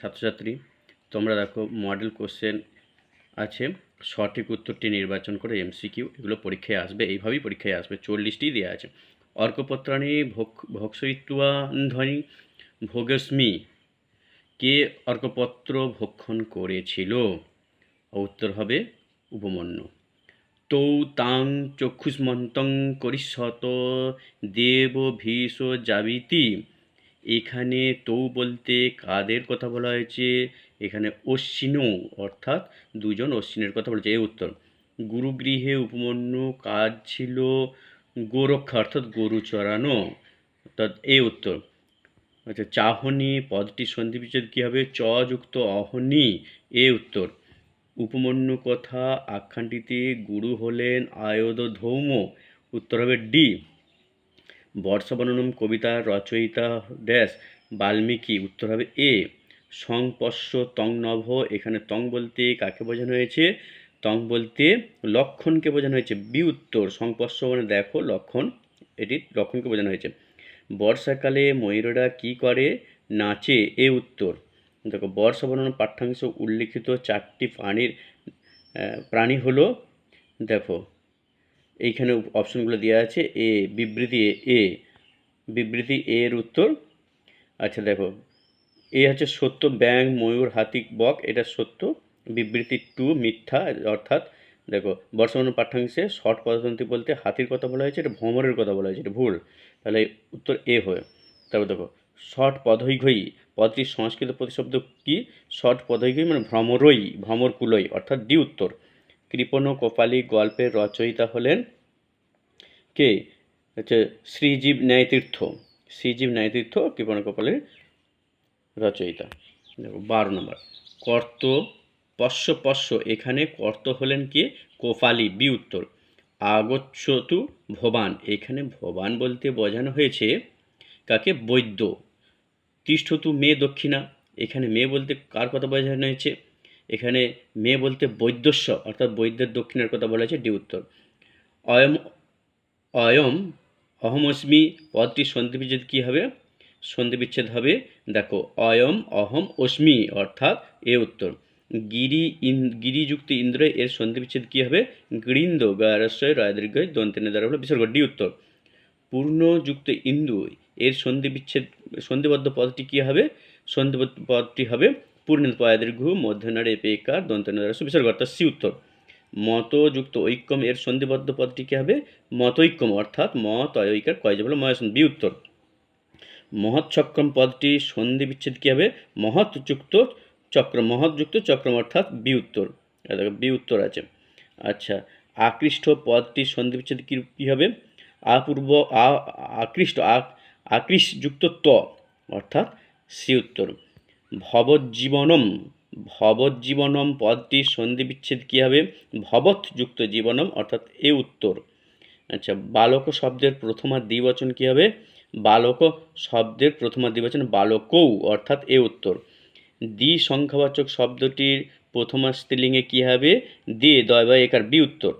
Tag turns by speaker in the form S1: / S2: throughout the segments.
S1: ছাত্রছাত্রী, তোমরা দেখো মডেল কোশ্চেন আছে, সঠিক উত্তরটি নির্বাচন করে এমসিকিউ এগুলো পরীক্ষায় আসবে, এইভাবেই পরীক্ষায় আসবে চল্লিশটি দেওয়া আছে। অর্কপত্রাণী, ভোগ ভোগসৈত্বান্ধনী ভোগস্মি, কে অর্কপত্র ভক্ষণ করেছিল? উত্তর হবে উপমন্য। তৌ তাং চক্ষুষ্মন্তং করিষ্যত, দেব ভীষ জাবিতি এখানে তৌ বলতে কাদের কথা বলা হয়েছে? এখানে অশ্বিনৌ অর্থাৎ দুজন অশ্বিনের কথা বলেছে। এই উত্তর। গুরুগৃহে উপমন্যু কাজ ছিল গোরক্ষা, অর্থাৎ গরু চড়ানো। অর্থাৎ এই উত্তর। আচ্ছা চাহনি পদটি সন্ধি বিচ্ছেদ কী হবে? চ যুক্ত অহনি এ উত্তর। উপমন্যু কথা আখ্যানটিতে গুরু হলেন আয়দ ধৌম উত্তর হবে ডি। বর্ষবর্ণনম কবিতার রচয়িতা ড্যাশ বাল্মীকি, উত্তর হবে এ। সংপস্য তং নভ, এখানে তং বলতে কাকে বোঝানো হয়েছে? তং বলতে লক্ষণকে বোঝানো হয়েছে। বি উত্তর সংপর্শ মানে দেখো, লক্ষণ, এটি লক্ষণকে বোঝানো হয়েছে। বর্ষাকালে ময়ূরেরা কি করে? নাচে, এ উত্তর। দেখো বর্ষা বর্ণনা পাঠ্যাংশ উল্লিখিত চারটি প্রাণীর প্রাণী হলো, দেখো এইখানে অপশনগুলো দেওয়া আছে এ বিবৃতি এ বিবৃতি এ এর উত্তর। আচ্ছা দেখো এ হচ্ছে সত্য ব্যাং ময়ূর, হাতি, বক, এটা সত্য। বিবৃতি টু মিথ্যা, অর্থাৎ দেখো বর্ষমান পাঠ্যাংশে শর্ট পদতন্ত্রী বলতে হাতির কথা বলা হয়েছে, এটা ভ্রমরের কথা বলা হয়েছে, এটা ভুল। তাহলে উত্তর এ হয়। তারপর দেখো, শর্ট পদৈঘই, পদটির সংস্কৃত প্রতিশব্দ কি? শর্ট পদৈঘই মানে ভ্রমরই ভ্রমর কুলই অর্থাৎ ডি উত্তর। কৃপণ কোপালী গল্পের রচয়িতা হলেন কে? হচ্ছে শ্রীজীব ন্যায়তীর্থ। শ্রীজীব ন্যায়তীর্থ কৃপণ কোপালের রচয়িতা। দেখো, বারো নম্বর। কর্ত, পশ্য পশ্য। এখানে কর্ত হলেন কি? কোপালি বি উত্তর আগচ্ছতু ভবান। এখানে ভবান বলতে বোঝানো হয়েছে কাকে? বৈদ্য। তিষ্ঠতু মেয়ে দক্ষিণা। এখানে মেয়ে বলতে কার কথা বোঝানো হয়েছে? এখানে মেয়ে বলতে বৈদ্যস্য, অর্থাৎ বৈদ্যের দক্ষিণের কথা বলা হয়েছে, ডি উত্তর। অয়ম অয়ম, অহমস্মি পদটি সন্ধি বিচ্ছেদ কী হবে? সন্ধিবিচ্ছেদ হবে, দেখো, অয়ম, অহম, অস্মি, অর্থাৎ এ উত্তর। গিরি ইন, গিরিযুক্ত ইন্দ্র এর সন্ধি বিচ্ছেদ কী হবে? গৃন্দ গারস্বয় রয়দীর্ঘ দন্তেনে দ্বারা হলো বিসর্গ ডি উত্তর। পূর্ণযুক্ত ইন্দু এর সন্ধিবিচ্ছেদ, সন্ধিবদ্ধ পদটি কী হবে? সন্ধিবদ্ধ পদটি হবে পূর্ণ পয়াদীর্ঘ মধ্যনারে এপেকার দন্তেন দ্বারা বিসর্গ অর্থাৎ সি উত্তর। মতযুক্ত ঐক্যম এর সন্ধিবদ্ধ পদটি কী হবে? মতৈক্যম, অর্থাৎ মত অয়ৈকার কয় যাবে ময়াসন বি উত্তর। মহৎচক্রম পদটি সন্ধি বিচ্ছেদ কী হবে? মহৎযুক্ত চক্র, মহৎযুক্ত চক্রম, অর্থাৎ বি উত্তর। বি উত্তর আছে। আচ্ছা আকৃষ্ট পদটি সন্ধি বিচ্ছেদ কী কী হবে? আপূর্ব আ, আকৃষ্ট আকৃষ্টযুক্ত ত, অর্থাৎ সি উত্তর। ভবজ্জীবনম ভবজ্জীবনম পদটি সন্ধি বিচ্ছেদ কী হবে? ভবৎযুক্ত জীবনম, অর্থাৎ এ উত্তর। আচ্ছা বালক শব্দের প্রথমা দ্বিবচন কী হবে? বালক শব্দের প্রথমা দ্বিবচন বালকৌ, অর্থাৎ এ উত্তর। দ্বি সংখ্যাবাচক শব্দটির প্রথমা স্ত্রীলিঙ্গে কী হবে? দিয়ে দয় বা একার বি উত্তর।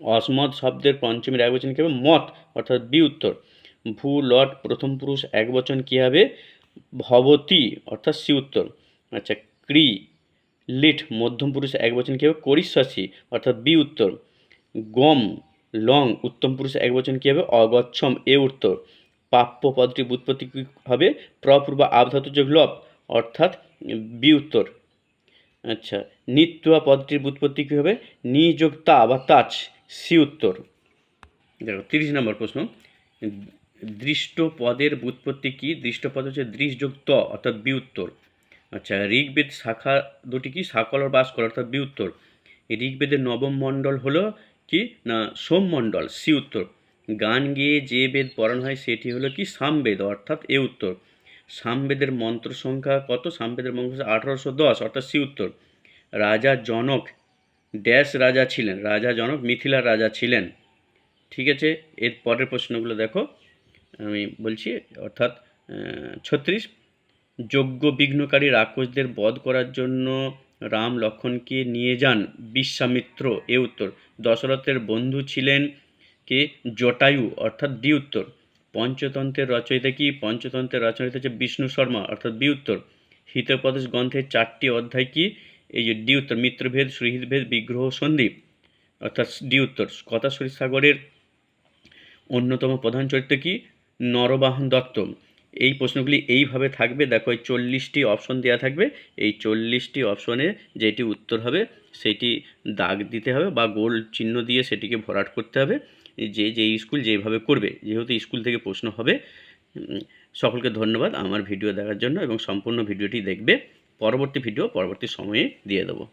S1: অসমত শব্দের পঞ্চমীর এক বচন কী হবে? মত, অর্থাৎ বি উত্তর। ভূ, লট, প্রথম পুরুষ এক বচন কী হবে? ভবতী, অর্থাৎ সি উত্তর আচ্ছা ক্রি লিট মধ্যম পুরুষ, এক বচন কী হবে? করিশ্বাসী, অর্থাৎ বি উত্তর গম, লং, উত্তম পুরুষ, এক বচন কী হবে? অগচ্ছম, এ উত্তর প্রাপ্য উৎপত্তি কী হবে? প্রপূর্ব আবধাতু যোগ অর্থাৎ বি উত্তর আচ্ছা নিত্যা পদটির উৎপত্তি কী হবে? নিযোক্তা বা তাচ, সি উত্তর দেখো, তিরিশ নম্বর প্রশ্ন। দৃষ্ট পদের ব্যুৎপত্তি কি? দৃষ্ট পদ হচ্ছে দৃশযুক্ত অর্থাৎ বি উত্তর আচ্ছা ঋগ্বেদ শাখা দুটি কি? সাকল বাস বাসকল অর্থাৎ বি উত্তর এই ঋগ্বেদের নবম মণ্ডল হলো কি? না, সোম মণ্ডল, সি উত্তর। গান গেয়ে যে বেদ পড়ানো হয়, সেটি হলো কি? সামবেদ, অর্থাৎ এ উত্তর। সামবেদের মন্ত্র সংখ্যা কত? সামবেদের মন্ত্র আঠারোশো দশ, অর্থাৎ সি উত্তর। রাজা জনক, ড্যাশ রাজা ছিলেন। রাজা জনক মিথিলার রাজা ছিলেন। ঠিক আছে? এর পরের প্রশ্নগুলো দেখো। আমি বলছি, অর্থাৎ ছত্রিশ যজ্ঞ বিঘ্নকারী রাক্ষসদের বধ করার জন্য রাম লক্ষণকে নিয়ে যান বিশ্বামিত্র, এ উত্তর। দশরথের বন্ধু ছিলেন কে? জটায়ু, অর্থাৎ ডি উত্তর। পঞ্চতন্ত্রের রচয়িতা কি? পঞ্চতন্ত্রের রচয়িতা হচ্ছে বিষ্ণু শর্মা, অর্থাৎ বি উত্তর। হিতোপদেশ গ্রন্থের চারটি অধ্যায় কি? এই যে ডি উত্তর, মিত্রভেদ সুহৃদভেদ বিগ্রহ সন্ধি অর্থাৎ ডি উত্তর। কথাশ্বরী সাগরের অন্যতম প্রধান চরিত্র কি? নরবাহন দত্ত। এই প্রশ্নগুলি এইভাবে থাকবে, দেখো এই চল্লিশটি অপশন দেওয়া থাকবে। এই চল্লিশটি অপশনে যেটি উত্তর হবে, সেটি দাগ দিতে হবে বা গোল চিহ্ন দিয়ে সেটিকে ভরাট করতে হবে। যে যে স্কুল যেভাবে করবে, যেহেতু স্কুল থেকে প্রশ্ন হবে সকলকে ধন্যবাদ আমার ভিডিও দেখার জন্য এবং সম্পূর্ণ ভিডিওটি দেখবে। পরবর্তী ভিডিও পরবর্তী সময়ে দিয়ে দেবো।